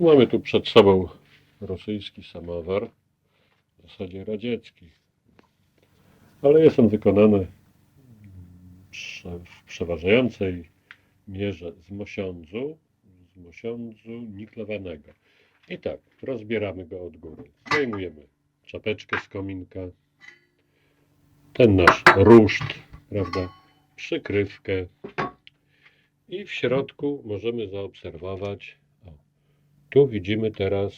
Mamy tu przed sobą rosyjski samowar, w zasadzie radziecki, ale jest on wykonany w przeważającej mierze z mosiądzu, z mosiądzu niklowanego. I tak, rozbieramy go od góry. Zdejmujemy czapeczkę z kominka, ten nasz ruszt, prawda, przykrywkę i w środku możemy zaobserwować, tu widzimy teraz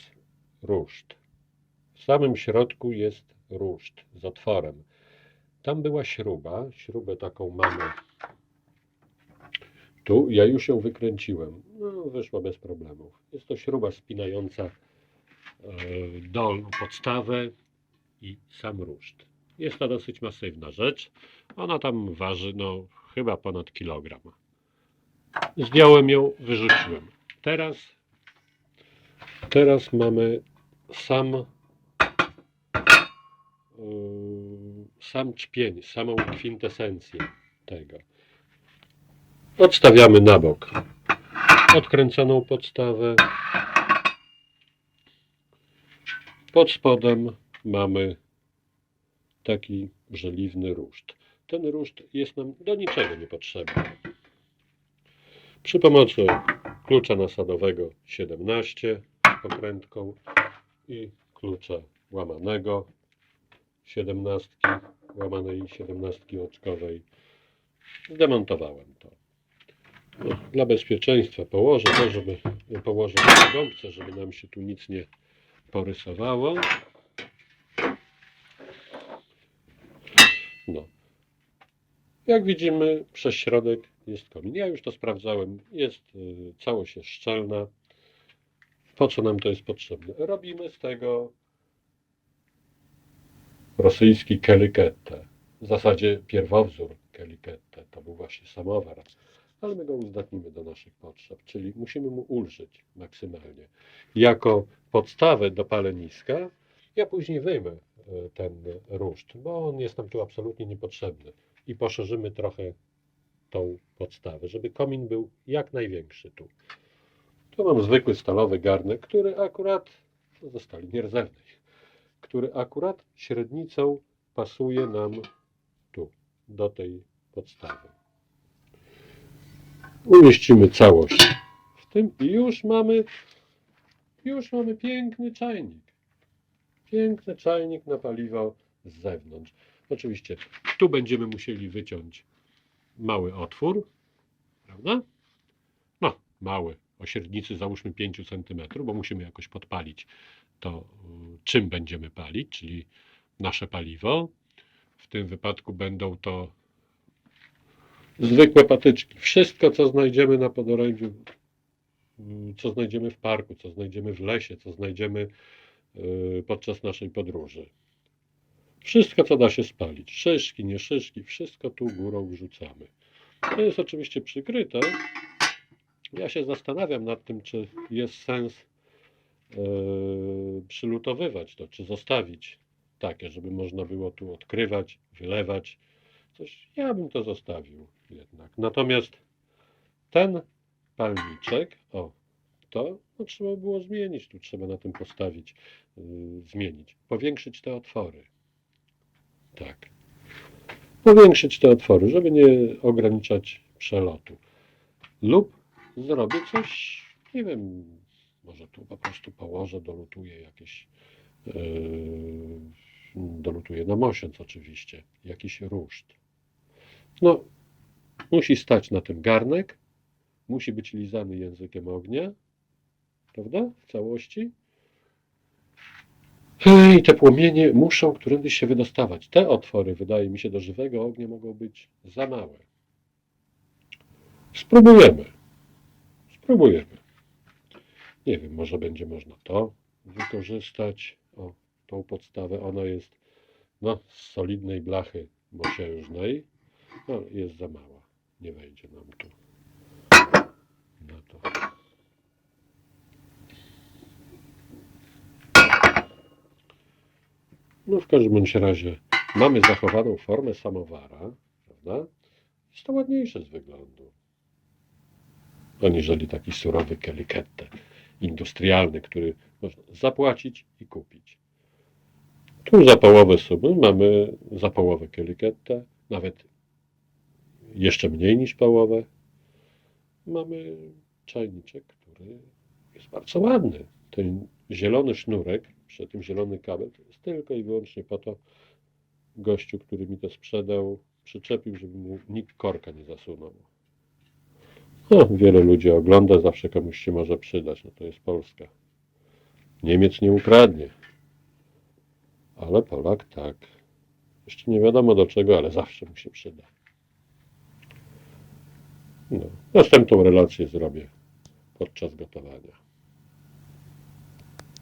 ruszt. W samym środku jest ruszt z otworem. Tam była śruba, śrubę taką mamy. Tu ja już ją wykręciłem. No, wyszła bez problemów. Jest to śruba spinająca e, dolną podstawę i sam ruszt. Jest to dosyć masywna rzecz. Ona tam waży, no, chyba ponad kilogram. Zdjąłem ją, wyrzuciłem. Teraz, teraz mamy sam yy, sam czpień, samą kwintesencję tego. Odstawiamy na bok odkręconą podstawę. Pod spodem mamy taki żeliwny ruszt. Ten ruszt jest nam do niczego niepotrzebny. Przy pomocy klucza nasadowego 17 z pokrętką i klucza łamanego 17 łamanej 17 oczkowej zdemontowałem to. No, dla bezpieczeństwa położę to, żeby położę na gąbce, żeby nam się tu nic nie porysowało. No. Jak widzimy, przez środek jest komin. Ja już to sprawdzałem. Jest y, całość jest szczelna. Po co nam to jest potrzebne? Robimy z tego rosyjski kelikette. W zasadzie pierwowzór kelikette. To był właśnie samowar. Ale my go uzdatnimy do naszych potrzeb, czyli musimy mu ulżyć maksymalnie. Jako podstawę do paleniska ja później wyjmę e, ten ruszt, bo on jest nam tu absolutnie niepotrzebny i poszerzymy trochę tą podstawę, żeby komin był jak największy tu. Tu mam zwykły stalowy garnek, który akurat to ze stali nierdzewnej, który akurat średnicą pasuje nam tu, do tej podstawy. Umieścimy całość w tym i już mamy, już mamy piękny czajnik. Piękny czajnik na paliwo z zewnątrz. Oczywiście tu będziemy musieli wyciąć mały otwór, prawda? No, mały, o średnicy załóżmy 5 cm, bo musimy jakoś podpalić to, y, czym będziemy palić, czyli nasze paliwo. W tym wypadku będą to zwykłe patyczki. Wszystko, co znajdziemy na podorędziu, y, co znajdziemy w parku, co znajdziemy w lesie, co znajdziemy y, podczas naszej podróży. Wszystko, co da się spalić. Szyszki, nie szyszki, wszystko tu górą wrzucamy. To jest oczywiście przykryte. Ja się zastanawiam nad tym, czy jest sens yy, przylutowywać to, czy zostawić takie, żeby można było tu odkrywać, wylewać. Coś, ja bym to zostawił jednak. Natomiast ten palniczek, o, to no, trzeba było zmienić, tu trzeba na tym postawić, yy, zmienić, powiększyć te otwory. Tak. Powiększyć te otwory, żeby nie ograniczać przelotu. Lub zrobię coś, nie wiem, może tu po prostu położę, dolutuję jakieś, yy, dolutuję na mosiąc oczywiście, jakiś ruszt. No, musi stać na tym garnek, musi być lizany językiem ognia, prawda, w całości. I te płomienie muszą którędyś się wydostawać. Te otwory, wydaje mi się, do żywego ognia mogą być za małe. Spróbujemy. Spróbujemy. Nie wiem, może będzie można to wykorzystać. O, tą podstawę. Ona jest no, z solidnej blachy mosiężnej. No, jest za mała. Nie wejdzie nam tu. Na to. No w każdym razie mamy zachowaną formę samowara, prawda? Jest to ładniejsze z wyglądu, aniżeli taki surowy kelikette. industrialny, który można zapłacić i kupić. Tu za połowę sumy mamy za połowę kielikietę, nawet jeszcze mniej niż połowę. Mamy czajniczek, który jest bardzo ładny. Ten zielony sznurek, przy tym zielony kabel, to jest tylko i wyłącznie po to, gościu, który mi to sprzedał, przyczepił, żeby mu nikt korka nie zasunął. No, wiele ludzi ogląda, zawsze komuś się może przydać. No to jest Polska. Niemiec nie ukradnie. Ale Polak tak. Jeszcze nie wiadomo do czego, ale zawsze mu się przyda. No. Następną relację zrobię podczas gotowania.